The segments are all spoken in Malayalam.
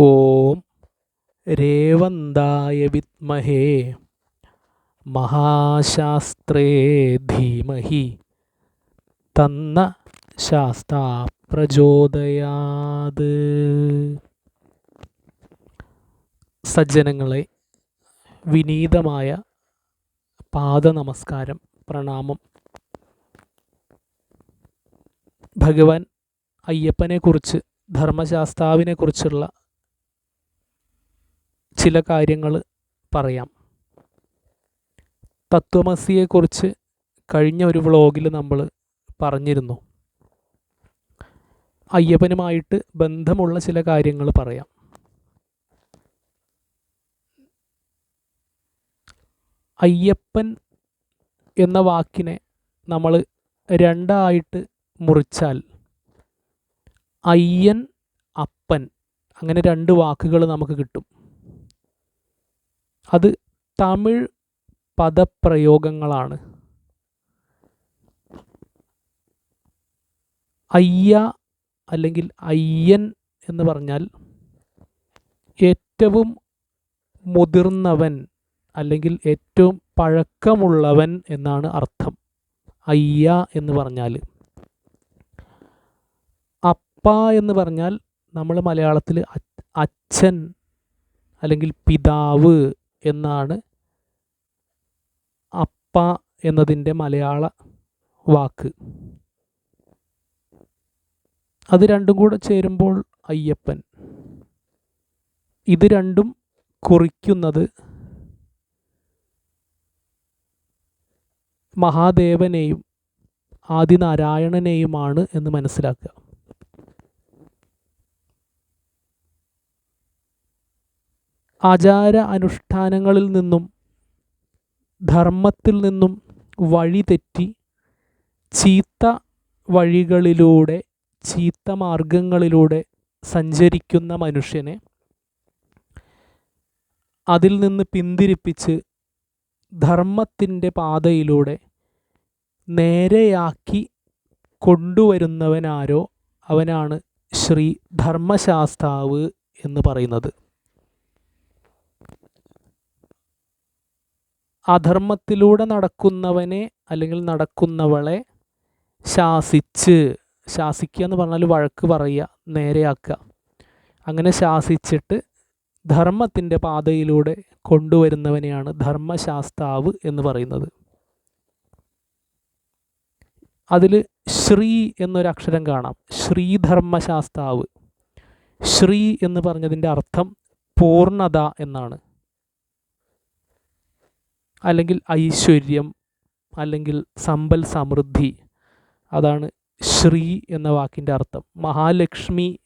ഓം രേവന്തായ വിത്മഹേ മഹാശാസ്ത്രേ ധീമഹി. തന്ന ശാസ്താ പ്രചോദയാത്. സജ്ജനങ്ങളെ വിനീതമായ പാദ നമസ്കാരം പ്രണാമം. ഭഗവാൻ അയ്യപ്പനെക്കുറിച്ച് ധർമ്മശാസ്താവിനെക്കുറിച്ചുള്ള ചില കാര്യങ്ങൾ പറയാം. തത്വമസിയെക്കുറിച്ച് കഴിഞ്ഞ ഒരു വ്ളോഗിൽ നമ്മൾ പറഞ്ഞിരുന്നു. അയ്യപ്പനുമായിട്ട് ബന്ധമുള്ള ചില കാര്യങ്ങൾ പറയാം. അയ്യപ്പൻ എന്ന വാക്കിനെ നമ്മൾ രണ്ടായിട്ട് മുറിച്ചാൽ അയ്യൻ അപ്പൻ അങ്ങനെ രണ്ട് വാക്കുകൾ നമുക്ക് കിട്ടും. അത് തമിഴ് പദപ്രയോഗങ്ങളാണ്. അയ്യ അല്ലെങ്കിൽ അയ്യൻ എന്ന് പറഞ്ഞാൽ ഏറ്റവും മുതിർന്നവൻ അല്ലെങ്കിൽ ഏറ്റവും പഴക്കമുള്ളവൻ എന്നാണ് അർത്ഥം. അയ്യ എന്ന് പറഞ്ഞാൽ അപ്പ എന്ന് പറഞ്ഞാൽ നമ്മൾ മലയാളത്തിൽ അച്ഛൻ അല്ലെങ്കിൽ പിതാവ് എന്നാണ് അപ്പ എന്നതിന്റെ മലയാള വാക്ക്. അത് രണ്ടും കൂടെ ചേരുമ്പോൾ അയ്യപ്പൻ. ഇത് രണ്ടും കുറിക്കുന്നത് മഹാദേവനെയും ആദിനാരായണനെയുമാണ് എന്ന് മനസ്സിലാക്കുക. ആചാര അനുഷ്ഠാനങ്ങളിൽ നിന്നും ധർമ്മത്തിൽ നിന്നും വഴിതെറ്റി ചീത്ത വഴികളിലൂടെ ചീത്ത മാർഗങ്ങളിലൂടെ സഞ്ചരിക്കുന്ന മനുഷ്യനെ അതിൽ നിന്ന് പിന്തിരിപ്പിച്ച് ധർമ്മത്തിന്റെ പാതയിലൂടെ നേരെയാക്കി കൊണ്ടുവരുന്നവനാരോ അവനാണ് ശ്രീ ധർമ്മശാസ്താവ് എന്ന് പറയുന്നത്. അധർമ്മത്തിലൂടെ നടക്കുന്നവനെ അല്ലെങ്കിൽ നടക്കുന്നവളെ ശാസിച്ച് ശാസിക്കുക എന്ന് പറഞ്ഞാൽ വഴക്ക് പറയുക നേരെയാക്കുക. അങ്ങനെ ശാസിച്ചിട്ട് ധർമ്മത്തിന്റെ പാതയിലൂടെ കൊണ്ടുവരുന്നവനെയാണ് ധർമ്മശാസ്താവ് എന്ന് പറയുന്നത്. അതിൽ ശ്രീ എന്നൊരക്ഷരം കാണാം. ശ്രീധർമ്മശാസ്താവ്. ശ്രീ എന്ന് പറഞ്ഞതിന്റെ അർത്ഥം പൂർണത എന്നാണ്. അല്ലെങ്കിൽ ഐശ്വര്യം അല്ലെങ്കിൽ സമ്പൽ സമൃദ്ധി. അതാണ് ശ്രീ എന്ന വാക്കിന്റെ അർത്ഥം. മഹാലക്ഷ്മി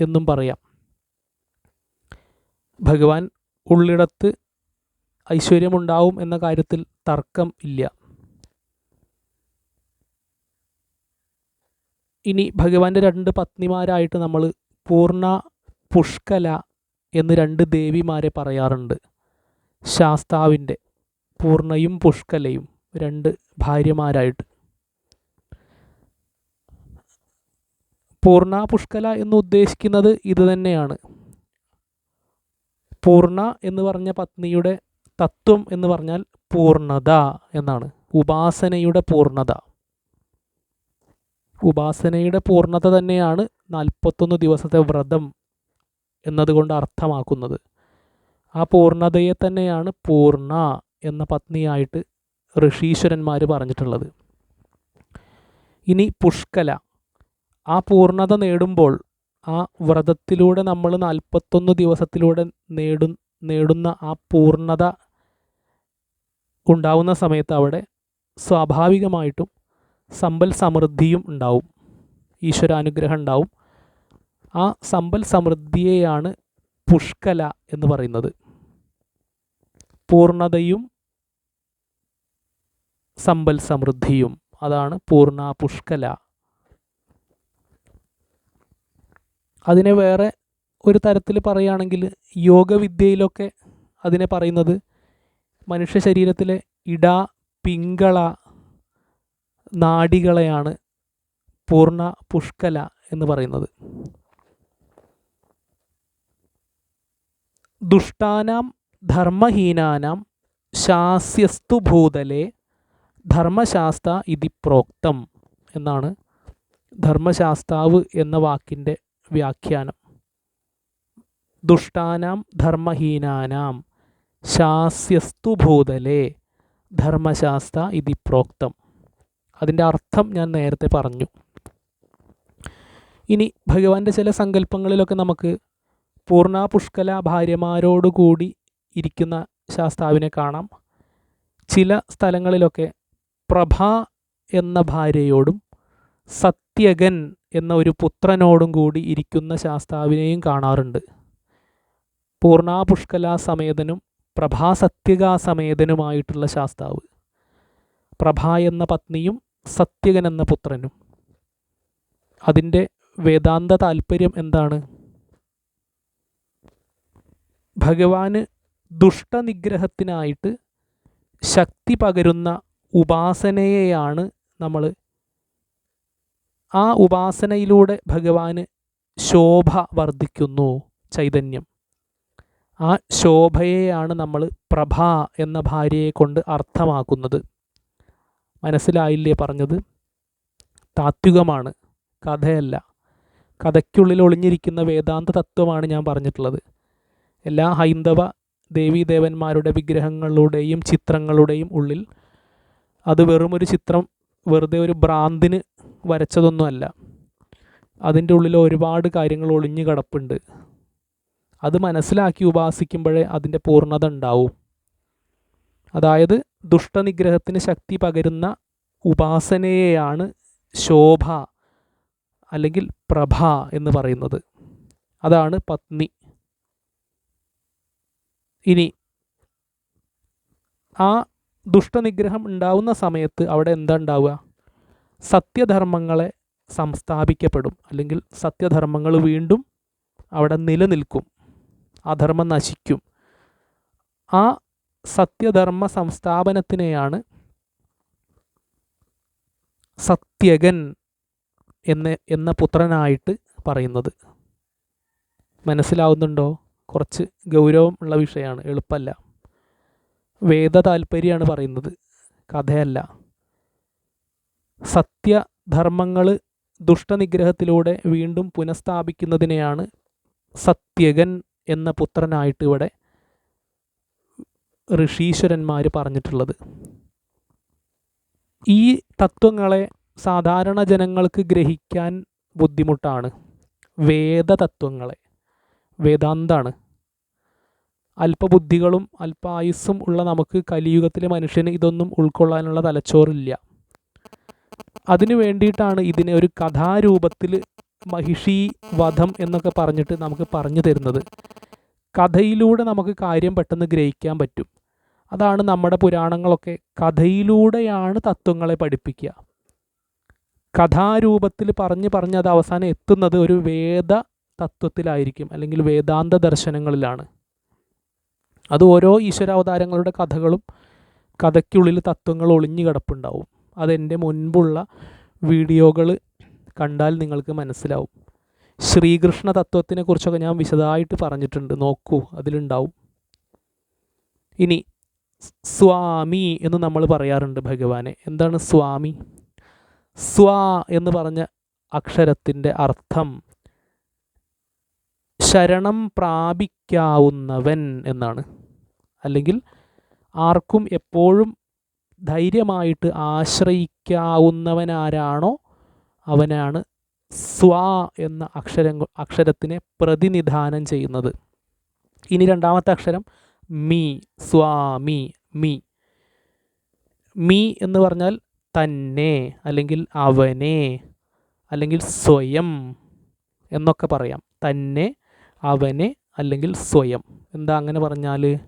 എന്നും പറയാം. ഭഗവാൻ ഉള്ളിടത്ത് ഐശ്വര്യമുണ്ടാവും എന്ന കാര്യത്തിൽ തർക്കം ഇല്ല. ഇനി ഭഗവാന്റെ രണ്ട് പത്നിമാരായിട്ട് നമ്മൾ പൂർണ പുഷ്കല എന്ന് രണ്ട് ദേവിമാരെ പറയാറുണ്ട്. ശാസ്താവിന്റെ പൂർണയും പുഷ്കലയും രണ്ട് ഭാര്യമാരായിട്ട്. പൂർണ പുഷ്കല എന്ന് ഉദ്ദേശിക്കുന്നത് ഇത് തന്നെയാണ്. പൂർണ എന്ന് പറഞ്ഞ പത്നിയുടെ തത്വം എന്ന് പറഞ്ഞാൽ പൂർണത എന്നാണ്. ഉപാസനയുടെ പൂർണത. ഉപാസനയുടെ പൂർണത തന്നെയാണ് നാൽപ്പത്തൊന്ന് ദിവസത്തെ വ്രതം എന്നതുകൊണ്ട് അർത്ഥമാക്കുന്നത്. ആ പൂർണതയെ തന്നെയാണ് പൂർണ എന്ന പത്നിയായിട്ട് ഋഷീശ്വരന്മാർ പറഞ്ഞിട്ടുള്ളത്. ഇനി പുഷ്കല. ആ പൂർണത നേടുമ്പോൾ ആ വ്രതത്തിലൂടെ നമ്മൾ നാൽപ്പത്തൊന്ന് ദിവസത്തിലൂടെ നേടു നേടുന്ന ആ പൂർണത ഉണ്ടാവുന്ന സമയത്ത് അവിടെ സ്വാഭാവികമായിട്ടും സമ്പൽ സമൃദ്ധിയും ഉണ്ടാവും. ഈശ്വരാനുഗ്രഹം ഉണ്ടാവും. ആ സമ്പൽ സമൃദ്ധിയെയാണ് പുഷ്കല എന്ന് പറയുന്നത്. പൂർണതയും സമ്പൽ സമൃദ്ധിയും. അതാണ് പൂർണ പുഷ്കല. അതിനെ വേറെ ഒരു തരത്തിൽ പറയുകയാണെങ്കിൽ യോഗവിദ്യയിലൊക്കെ അതിനെ പറയുന്നത് മനുഷ്യ ശരീരത്തിലെ ഇട പിങ്കള നാടികളെയാണ് പൂർണ പുഷ്കല എന്ന് പറയുന്നത്. ദുഷ്ടാനാം ധർമ്മഹീനാനാം ശാസ്യസ്തു ഭൂതലെ ധർമ്മശാസ്ത്ര ഇതി പ്രോക്തം എന്നാണ് ധർമ്മശാസ്താവ് എന്ന വാക്കിന്റെ വ്യാഖ്യാനം. ദുഷ്ടാനാം ധർമ്മഹീനാനാം ശാസ്യസ്തു ഭൂതലേ ധർമ്മശാസ്ത്ര ഇതി പ്രോക്തം. അതിന്റെ അർത്ഥം ഞാൻ നേരത്തെ പറഞ്ഞു. ഇനി ഭഗവാന്റെ ചില സങ്കല്പങ്ങളിലൊക്കെ നമുക്ക് പൂർണ പുഷ്കല ഭാര്യമാരോടുകൂടി ഇരിക്കുന്ന ശാസ്താവിനെ കാണാം. ചില സ്ഥലങ്ങളിലൊക്കെ പ്രഭ എന്ന ഭാര്യയോടും സത്യകൻ എന്ന ഒരു പുത്രനോടും കൂടി ഇരിക്കുന്ന ശാസ്താവിനെയും കാണാറുണ്ട്. പൂർണാ പുഷ്കല സമേതനും പ്രഭാസത്യകാ സമേതനുമായിട്ടുള്ള ശാസ്താവ്. പ്രഭ എന്ന പത്നിയും സത്യകൻ എന്ന പുത്രനും. അതിന്റെ വേദാന്ത താല്പര്യം എന്താണ്? ഭഗവാന് ദുഷ്ടനിഗ്രഹത്തിനായിട്ട് ശക്തി പകരുന്ന ഉപാസനയെയാണ് നമ്മൾ ആ ഉപാസനയിലൂടെ ഭഗവാന് ശോഭ വർദ്ധിക്കുന്നു ചൈതന്യം. ആ ശോഭയെയാണ് നമ്മൾ പ്രഭ എന്ന ഭാര്യയെ കൊണ്ട് അർത്ഥമാക്കുന്നത്. മനസ്സിലായില്ലേ പറഞ്ഞത്? താത്വികമാണ് കഥയല്ല. കഥയ്ക്കുള്ളിൽ ഒളിഞ്ഞിരിക്കുന്ന വേദാന്ത തത്വമാണ് ഞാൻ പറഞ്ഞിട്ടുള്ളത്. എല്ലാ ഹൈന്ദവ ദേവീദേവന്മാരുടെ വിഗ്രഹങ്ങളുടെയും ചിത്രങ്ങളുടെയും ഉള്ളിൽ അത് വെറും ഒരു ചിത്രം വെറുതെ ഒരു ഭ്രാന്തിന് വരച്ചതൊന്നുമല്ല. അതിന്റെ ഉള്ളിൽ ഒരുപാട് കാര്യങ്ങൾ ഒളിഞ്ഞു കിടപ്പുണ്ട്. അത് മനസ്സിലാക്കി ഉപാസിക്കുമ്പോഴേ അതിന്റെ പൂർണത ഉണ്ടാവും. അതായത് ദുഷ്ടനിഗ്രഹത്തിന് ശക്തി പകരുന്ന ഉപാസനയെയാണ് ശോഭ അല്ലെങ്കിൽ പ്രഭ എന്ന് പറയുന്നത്. അതാണ് പത്നി. ഇനി ആ ദുഷ്ടനിഗ്രഹം ഉണ്ടാവുന്ന സമയത്ത് അവിടെ എന്താ ഉണ്ടാവുക? സത്യധർമ്മങ്ങളെ സംസ്ഥാപിക്കപ്പെടും. അല്ലെങ്കിൽ സത്യധർമ്മങ്ങൾ വീണ്ടും അവിടെ നിലനിൽക്കും. അധർമ്മം നശിക്കും. ആ സത്യധർമ്മ സംസ്ഥാപനത്തിനെയാണ് സത്യകൻ എന്ന എന്ന പുത്രനായിട്ട് പറയുന്നത്. മനസ്സിലാവുന്നുണ്ടോ? കുറച്ച് ഗൗരവം ഉള്ള വിഷയമാണ്. എളുപ്പമല്ല. വേദ താല്പര്യമാണ് പറയുന്നത്. കഥയല്ല. സത്യധർമ്മങ്ങൾ ദുഷ്ടനിഗ്രഹത്തിലൂടെ വീണ്ടും പുനഃസ്ഥാപിക്കുന്നതിനെയാണ് സത്യകൻ എന്ന പുത്രനായിട്ട് ഇവിടെ ഋഷീശ്വരന്മാർ പറഞ്ഞിട്ടുള്ളത്. ഈ തത്വങ്ങളെ സാധാരണ ജനങ്ങൾക്ക് ഗ്രഹിക്കാൻ ബുദ്ധിമുട്ടാണ്. വേദതത്വങ്ങളെ. വേദാന്താണ്. അല്പബുദ്ധികളും അല്പായുസ്സും ഉള്ള നമുക്ക് കലിയുഗത്തിലെ മനുഷ്യന് ഇതൊന്നും ഉൾക്കൊള്ളാനുള്ള തലച്ചോറില്ല. അതിനു വേണ്ടിയിട്ടാണ് ഇതിനെ ഒരു കഥാരൂപത്തിൽ മഹിഷി വധം എന്നൊക്കെ പറഞ്ഞിട്ട് നമുക്ക് പറഞ്ഞു തരുന്നത്. കഥയിലൂടെ നമുക്ക് കാര്യം പെട്ടെന്ന് ഗ്രഹിക്കാൻ പറ്റും. അതാണ് നമ്മുടെ പുരാണങ്ങളൊക്കെ കഥയിലൂടെയാണ് തത്വങ്ങളെ പഠിപ്പിക്കുക. കഥാരൂപത്തിൽ പറഞ്ഞ് പറഞ്ഞ് അത് അവസാനം എത്തുന്നത് ഒരു വേദ തത്വത്തിലായിരിക്കും അല്ലെങ്കിൽ വേദാന്ത ദർശനങ്ങളിലാണ് അത് ഓരോ ഈശ്വരാവതാരങ്ങളുടെ കഥകളും കഥയ്ക്കുള്ളിൽ തത്വങ്ങൾ ഒളിഞ്ഞു കിടപ്പുണ്ടാവും. അതെന്റെ മുൻപുള്ള വീഡിയോകൾ കണ്ടാൽ നിങ്ങൾക്ക് മനസ്സിലാവും. ശ്രീകൃഷ്ണ തത്വത്തിനെ കുറിച്ചൊക്കെ ഞാൻ വിശദമായിട്ട് പറഞ്ഞിട്ടുണ്ട്. നോക്കൂ അതിലുണ്ടാവും. ഇനി സ്വാമി എന്ന് നമ്മൾ പറയാറുണ്ട് ഭഗവാനെ. എന്താണ് സ്വാമി? സ്വാ എന്ന് പറഞ്ഞ അക്ഷരത്തിന്റെ അർത്ഥം ശരണം പ്രാപിക്കാവുന്നവൻ എന്നാണ്. അല്ലെങ്കിൽ ആർക്കും എപ്പോഴും ധൈര്യമായിട്ട് ആശ്രയിക്കാവുന്നവനാരാണോ അവനാണ് സ്വാ എന്ന അക്ഷരം അക്ഷരത്തിനെ പ്രതിനിധാനം ചെയ്യുന്നത്. ഇനി രണ്ടാമത്തെ അക്ഷരം മീ സ്വാമി മീ മീ. എന്ന് പറഞ്ഞാൽ തന്നെ അല്ലെങ്കിൽ അവനെ അല്ലെങ്കിൽ സ്വയം എന്നൊക്കെ പറയാം. തന്നെ അവനെ അല്ലെങ്കിൽ സ്വയം. എന്താ അങ്ങനെ പറഞ്ഞാൽ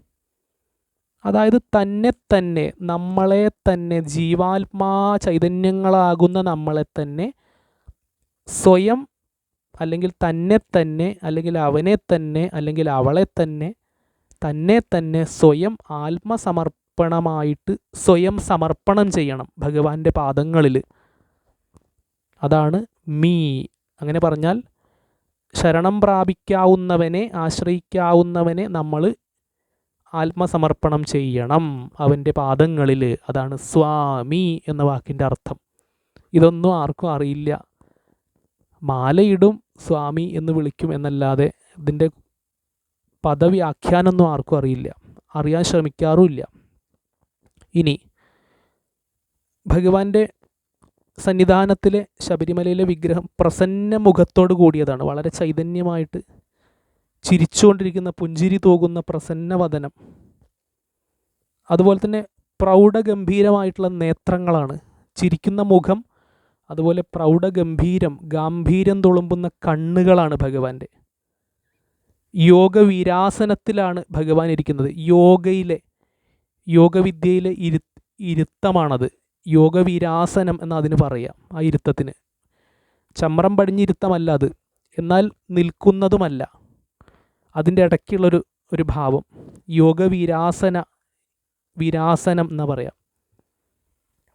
അതായത് തന്നെ തന്നെ നമ്മളെ തന്നെ ജീവാത്മാ ചൈതന്യങ്ങളാകുന്ന നമ്മളെ തന്നെ സ്വയം അല്ലെങ്കിൽ തന്നെ തന്നെ അല്ലെങ്കിൽ അവനെ തന്നെ അല്ലെങ്കിൽ അവളെ തന്നെ തന്നെ തന്നെ സ്വയം ആത്മസമർപ്പണമായിട്ട് സ്വയം സമർപ്പണം ചെയ്യണം ഭഗവാന്റെ പാദങ്ങളിൽ. അതാണ് മീ. അങ്ങനെ പറഞ്ഞാൽ ശരണം പ്രാപിക്കാവുന്നവനെ ആശ്രയിക്കാവുന്നവനെ നമ്മൾ ആത്മസമർപ്പണം ചെയ്യണം. അവന്റെ പാദങ്ങളിൽ അതാണ് സ്വാമി എന്ന വാക്കിന്റെ അർത്ഥം. ഇതൊന്നും ആർക്കും അറിയില്ല. മാലയിടും സ്വാമി എന്ന് വിളിക്കും എന്നല്ലാതെ ഇതിന്റെ പദവ്യാഖ്യാനൊന്നും ആർക്കും അറിയില്ല. അറിയാൻ ശ്രമിക്കാറുമില്ല. ഇനി ഭഗവാന്റെ സന്നിധാനത്തിലെ ശബരിമലയിലെ വിഗ്രഹം പ്രസന്ന മുഖത്തോട് കൂടിയതാണ്. വളരെ ചൈതന്യമായിട്ട് ചിരിച്ചുകൊണ്ടിരിക്കുന്ന പുഞ്ചിരി തൂകുന്ന പ്രസന്നവദനം അതുപോലെ തന്നെ പ്രൗഢഗംഭീരമായിട്ടുള്ള നേത്രങ്ങളാണ്. ചിരിക്കുന്ന മുഖം അതുപോലെ പ്രൗഢഗംഭീരം ഗാംഭീര്യം തുളുമ്പുന്ന കണ്ണുകളാണ് ഭഗവാന്റെ. യോഗവിരാസനത്തിലാണ് ഭഗവാൻ ഇരിക്കുന്നത്. യോഗയിലെ യോഗവിദ്യയിലെ ഇരു ഇരുത്തമാണത്. യോഗവിരാസനം എന്ന് അതിന് പറയാം ആ ഇരുത്തത്തിന്. ചമ്രം പടിഞ്ഞിരുത്തമല്ല അത്. എന്നാൽ നിൽക്കുന്നതുമല്ല. അതിന്റെ ഇടയ്ക്കുള്ളൊരു ഒരു ഭാവം. യോഗവിരാസന വിരാസനം എന്ന് പറയാം.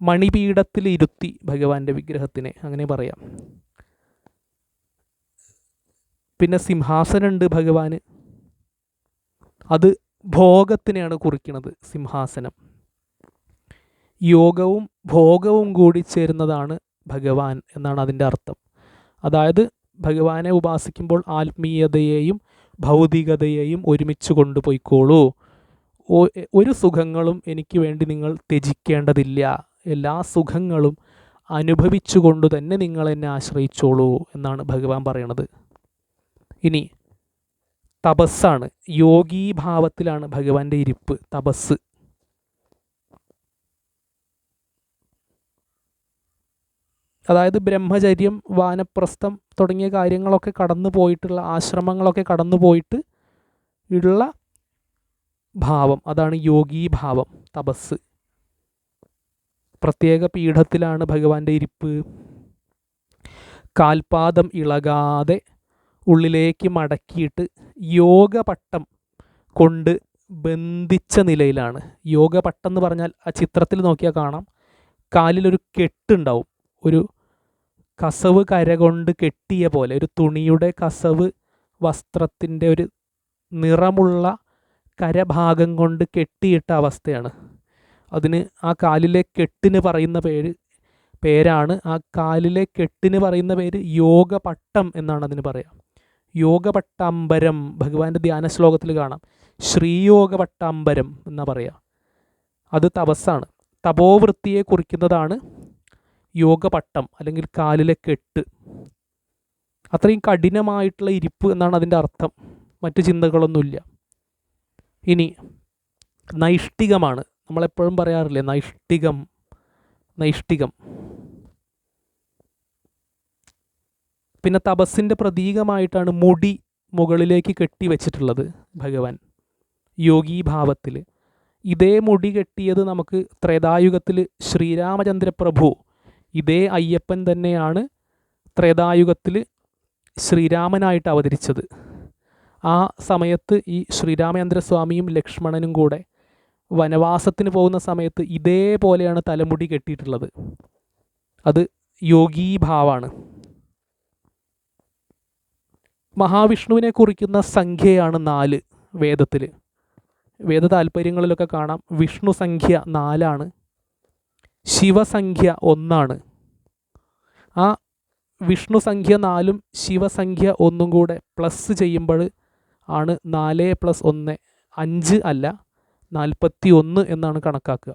മണിപീഠത്തിൽ ഇരുത്തി ഭഗവാന്റെ വിഗ്രഹത്തിനെ അങ്ങനെ പറയാം. പിന്നെ സിംഹാസനമുണ്ട് ഭഗവാന്. അത് ഭോഗത്തിനെയാണ് കുറിക്കുന്നത് സിംഹാസനം. യോഗവും ഭോഗവും കൂടി ചേരുന്നതാണ് ഭഗവാൻ എന്നാണ് അതിന്റെ അർത്ഥം. അതായത് ഭഗവാനെ ഉപാസിക്കുമ്പോൾ ആത്മീയതയെയും ഭൗതികതയെയും ഒരുമിച്ച് കൊണ്ടുപോയിക്കോളൂ. ഒരു സുഖങ്ങളും എനിക്ക് വേണ്ടി നിങ്ങൾ ത്യജിക്കേണ്ടതില്ല. എല്ലാ സുഖങ്ങളും അനുഭവിച്ചുകൊണ്ട് തന്നെ നിങ്ങൾ എന്നെ ആശ്രയിച്ചോളൂ എന്നാണ് ഭഗവാൻ പറയണത്. ഇനി തപസ്സാണ്. യോഗീഭാവത്തിലാണ് ഭഗവാന്റെ ഇരിപ്പ് തപസ് അതായത് ബ്രഹ്മചര്യം വാനപ്രസ്ഥം തുടങ്ങിയ കാര്യങ്ങളൊക്കെ കടന്നു പോയിട്ടുള്ള ആശ്രമങ്ങളൊക്കെ കടന്നു പോയിട്ട് ഉള്ള ഭാവം. അതാണ് യോഗീഭാവം തപസ്. പ്രത്യേക പീഠത്തിലാണ് ഭഗവാന്റെ ഇരിപ്പ്. കാൽപാദം ഇളകാതെ ഉള്ളിലേക്ക് മടക്കിയിട്ട് യോഗപട്ടം കൊണ്ട് ബന്ധിച്ച നിലയിലാണ്. യോഗപട്ടം എന്ന് പറഞ്ഞാൽ ആ ചിത്രത്തിൽ നോക്കിയാൽ കാണാം. കാലിലൊരു കെട്ടുണ്ടാവും. ഒരു കസവ് കരകൊണ്ട് കെട്ടിയ പോലെ ഒരു തുണിയുടെ കസവ് വസ്ത്രത്തിന്റെ ഒരു നിറമുള്ള കരഭാഗം കൊണ്ട് കെട്ടിയിട്ട അവസ്ഥയാണ്. അതിന് ആ കാലിലെ കെട്ടിന് പറയുന്ന പേര് പേരാണ്. ആ കാലിലെ കെട്ടിന് പറയുന്ന പേര് യോഗപട്ടം എന്നാണ് അതിന് പറയാം. യോഗപട്ടാംബരം ഭഗവാന്റെ ധ്യാന ശ്ലോകത്തിൽ കാണാം. ശ്രീയോഗപട്ടാംബരം എന്നാ പറയാം. അത് തപസ്സാണ്. തപോവൃത്തിയെ കുറിക്കുന്നതാണ് യോഗപട്ടം അല്ലെങ്കിൽ കാലിലെ കെട്ട്. അത്രയും കഠിനമായിട്ടുള്ള ഇരിപ്പ് എന്നാണ് അതിന്റെ അർത്ഥം. മറ്റു ചിന്തകളൊന്നുമില്ല. ഇനി നൈഷ്ഠികമാണ്. നമ്മളെപ്പോഴും പറയാറില്ലേ നൈഷ്ഠികം നൈഷ്ഠികം. പിന്നെ തപസ്സിന്റെ പ്രതീകമായിട്ടാണ് മുടി മുകളിലേക്ക് കെട്ടി വെച്ചിട്ടുള്ളത് ഭഗവാൻ യോഗീഭാവത്തിൽ ഇതേ മുടി കെട്ടിയത് നമുക്ക് ത്രേതായുഗത്തിൽ ശ്രീരാമചന്ദ്ര പ്രഭു ഇതേ അയ്യപ്പൻ തന്നെയാണ് ത്രേതായുഗത്തിൽ ശ്രീരാമനായിട്ട് അവതരിച്ചത്. ആ സമയത്ത് ഈ ശ്രീരാമചന്ദ്രസ്വാമിയും ലക്ഷ്മണനും കൂടെ വനവാസത്തിന് പോകുന്ന സമയത്ത് ഇതേപോലെയാണ് തലമുടി കെട്ടിയിട്ടുള്ളത്. അത് യോഗീഭാവാണ് മഹാവിഷ്ണുവിനെ കുറിക്കുന്ന സംഖ്യയാണ് നാല് വേദത്തിൽ വേദ താല്പര്യങ്ങളിലൊക്കെ കാണാം. വിഷ്ണു സംഖ്യ നാലാണ്. ശിവസംഖ്യ ഒന്നാണ്. ആ വിഷ്ണു സംഖ്യ നാലും ശിവസംഖ്യ ഒന്നും കൂടെ പ്ലസ് ചെയ്യുമ്പോൾ ആണ് നാല് പ്ലസ് ഒന്ന് അഞ്ച് അല്ല നാൽപ്പത്തി ഒന്ന് എന്നാണ് കണക്കാക്കുക.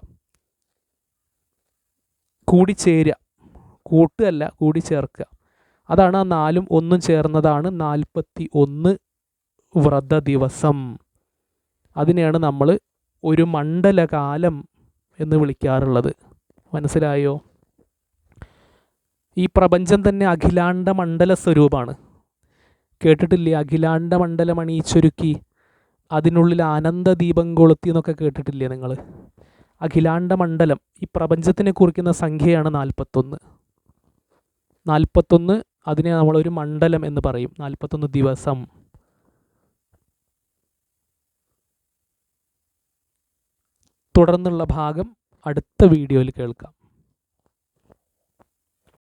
കൂടിച്ചേരുക കൂട്ടുകയല്ല കൂടി ചേർക്കുക. അതാണ് ആ നാലും ഒന്നും ചേർന്നതാണ് നാൽപ്പത്തി ഒന്ന് വ്രത ദിവസം. അതിനെയാണ് നമ്മൾ ഒരു മണ്ഡലകാലം എന്ന് വിളിക്കാറുള്ളത്. മനസ്സിലായോ? ഈ പ്രപഞ്ചം തന്നെ അഖിലാണ്ട മണ്ഡല സ്വരൂപമാണ് കേട്ടിട്ടില്ലേ? അഖിലാണ്ട മണ്ഡലം ചുരുക്കി. അതിനുള്ളിൽ ആനന്ദ ദീപം കൊളുത്തി എന്നൊക്കെ കേട്ടിട്ടില്ലേ നിങ്ങൾ അഖിലാണ്ട മണ്ഡലം ഈ പ്രപഞ്ചത്തിനെ കുറിക്കുന്ന സംഖ്യയാണ് നാൽപ്പത്തൊന്ന്. നാൽപ്പത്തൊന്ന് അതിനെ നമ്മളൊരു മണ്ഡലം എന്ന് പറയും. നാൽപ്പത്തൊന്ന് ദിവസം. തുടർന്നുള്ള ഭാഗം അടുത്ത വീഡിയോയിൽ കേൾക്കാം.